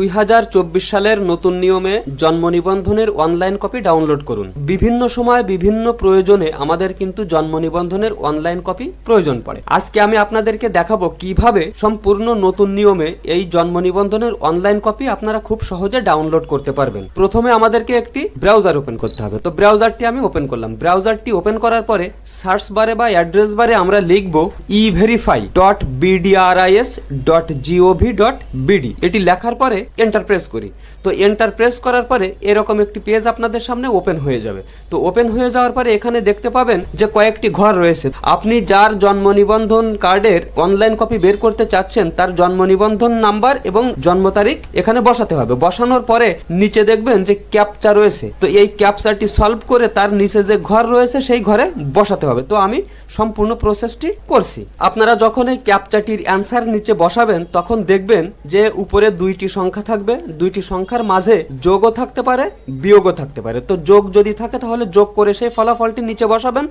দুই হাজার চব্বিশ সালের নতুন নিয়মে জন্ম নিবন্ধনের অনলাইন কপি ডাউনলোড করুন। বিভিন্ন সময় বিভিন্ন প্রয়োজনে আমাদের কিন্তু জন্ম নিবন্ধনের অনলাইন কপি প্রয়োজন পড়ে। আজকে আমি আপনাদেরকে দেখাবো কীভাবে সম্পূর্ণ নতুন নিয়মে এই জন্ম নিবন্ধনের অনলাইন কপি আপনারা খুব সহজে ডাউনলোড করতে পারবেন। প্রথমে আমাদেরকে একটি ব্রাউজার ওপেন করতে হবে। তো ব্রাউজারটি আমি ওপেন করলাম। ব্রাউজারটি ওপেন করার পরে সার্চ বারে বা অ্যাড্রেস বারে আমরা লিখব e verify dot BDRIS dot GOV dot BD এটি লেখার পরে এন্টার প্রেস করি। তো এন্টার প্রেস করার পরে এরকম একটি পেজ আপনাদের সামনে ওপেন হয়ে যাবে। তো ওপেন হয়ে যাওয়ার পরে এখানে দেখতে পাবেন যে কয়েকটি ঘর রয়েছে। আপনি যার জন্ম নিবন্ধন কার্ডের অনলাইন কপি বের করতে চাচ্ছেন, তার জন্ম নিবন্ধন নাম্বার এবং জন্ম তারিখ এখানে বসাতে হবে। বসানোর পরে নিচে দেখবেন যে ক্যাপচা রয়েছে। তো এই ক্যাপচাটি সলভ করে তার নিচে যে ঘর রয়েছে, সেই ঘরে বসাতে হবে। তো আমি সম্পূর্ণ প্রসেসটি করছি। আপনারা যখন এই ক্যাপচাটির অ্যান্সার নিচে বসাবেন, তখন দেখবেন যে উপরে দুইটি সংখ্যা থাকবে, দুইটি সংখ্যার মাঝে যোগও থাকতে পারে, বিয়োগও থাকতে পারে। তো যোগ যদি থাকে, তাহলে যোগ করে সেই ফলাফলটি নিচে বসাবেন।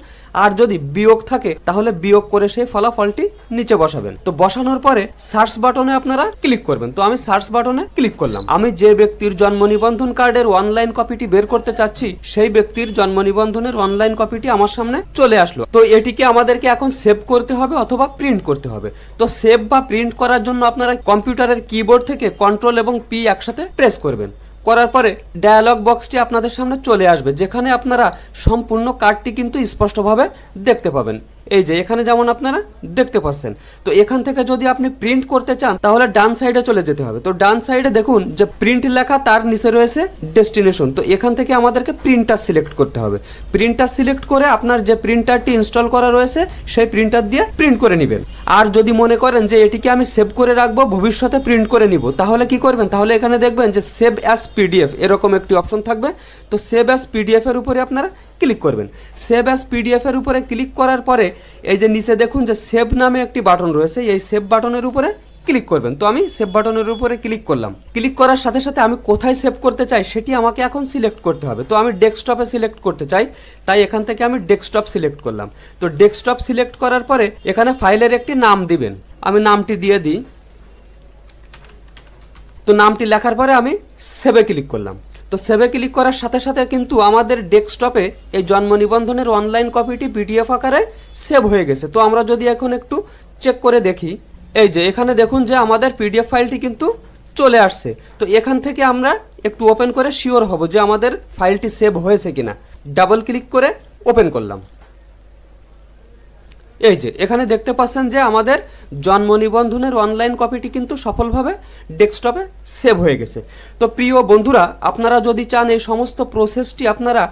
আর যদি বিয়োগ থাকে, তাহলে বিয়োগ করে সেই ফলাফলটি নিচে বসাবেন। তো বসানোর পরে সার্চ বাটনে আপনারা ক্লিক করবেন। তো আমি সার্চ বাটনে ক্লিক করলাম। আমি যে ব্যক্তির জন্ম নিবন্ধন কার্ডের অনলাইন কপিটি বের করতে চাচ্ছি, সেই ব্যক্তির জন্ম নিবন্ধনের অনলাইন কপিটি আমার সামনে চলে আসলো। তো এটিকে আমাদেরকে এখন সেভ করতে হবে অথবা প্রিন্ট করতে হবে। তো সেভ বা প্রিন্ট করার জন্য আপনারা কম্পিউটারের কিবোর্ড থেকে কন্ট্রোল এবং পি একসাথে প্রেস করবেন। করার পরে ডায়ালগ বক্সটি আপনাদের সামনে চলে আসবে, যেখানে আপনারা সম্পূর্ণ কার্ডটি কিন্তু স্পষ্টভাবে দেখতে পাবেন। এই যে, এখানে যেমন আপনারা দেখতে পাচ্ছেন। তো এখান থেকে যদি আপনি প্রিন্ট করতে চান, তাহলে ডান সাইডে চলে যেতে হবে। তো ডান সাইডে দেখুন যে প্রিন্ট লেখা, তার নিচে রয়েছে ডেস্টিনেশন তো এখান থেকে আমাদেরকে প্রিন্টার সিলেক্ট করতে হবে। প্রিন্টার সিলেক্ট করে আপনার যে প্রিন্টারটি ইনস্টল করা রয়েছে, সেই প্রিন্টার দিয়ে প্রিন্ট করে নেবেন। আর যদি মনে করেন যে এটিকে আমি সেভ করে রাখব, ভবিষ্যতে প্রিন্ট করে নিব, তাহলে কি করবেন? তাহলে এখানে দেখবেন যে সেভ অ্যাজ পিডিএফ, এরকম একটি অপশন থাকবে। তো সেভ অ্যাস পিডিএফের উপরে আপনারা ক্লিক করবেন। সেভ অ্যাস পিডিএফের উপরে ক্লিক করার পরে এই যে নিচে দেখুন যে সেভ নামে একটি বাটন রয়েছে, এই সেভ বাটনের উপরে ক্লিক করবেন। তো আমি সেভ বাটনের উপরে ক্লিক করলাম। ক্লিক করার সাথে সাথে আমি কোথায় সেভ করতে চাই সেটি আমাকে এখন সিলেক্ট করতে হবে। তো আমি ডেস্কটপে সিলেক্ট করতে চাই, তাই এখান থেকে আমি ডেস্কটপ সিলেক্ট করলাম। তো ডেস্কটপ সিলেক্ট করার পরে এখানে ফাইলের একটি নাম দিবেন। আমি নামটি দিয়ে দিই। তো নামটি লেখার পরে আমি সেভে ক্লিক করলাম। তো সেভে ক্লিক করার সাথে সাথে কিন্তু আমাদের ডেস্কটপে এই জন্ম নিবন্ধনের অনলাইন কপিটি পিডিএফ আকারে সেভ হয়ে গেছে। তো আমরা যদি এখন একটু চেক করে দেখি, এই যে এখানে দেখুন যে আমাদের পিডিএফ ফাইলটি কিন্তু চলে আসছে। তো এখান থেকে আমরা একটু ওপেন করে শিওর হব যে আমাদের ফাইলটি সেভ হয়েছে কিনা। ডাবল ক্লিক করে ওপেন করলাম। এই যে, এখানে দেখতে পাচ্ছেন যে আমাদের জন্ম নিবন্ধনের অনলাইন কপিটি কিন্তু সফলভাবে ডেস্কটপে সেভ হয়ে গেছে। তো প্রিয় বন্ধুরা, আপনারা যদি চান এই সমস্ত প্রসেসটি আপনারা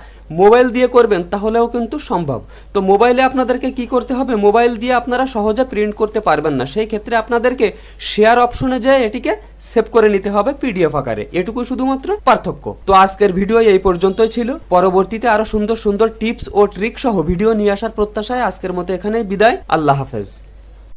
মোবাইল দিয়ে করবেন, তাহলেও কিন্তু সম্ভব। তো মোবাইলে আপনাদেরকে কি করতে হবে? মোবাইল দিয়ে আপনারা সহজে প্রিন্ট করতে পারবেন না। সেই ক্ষেত্রে আপনাদেরকে শেয়ার অপশনে যেয়ে এটিকে সেভ করে নিতে হবে পিডিএফ আকারে। এটুকু শুধুমাত্র পার্থক্য। তো আজকের ভিডিও এই পর্যন্তই ছিল। পরবর্তীতে আরও সুন্দর সুন্দর টিপস ও ট্রিক সহ ভিডিও নিয়ে আসার প্রত্যাশায় আজকের মতো এখানেই বিদায় আল্লাহ হাফেজ।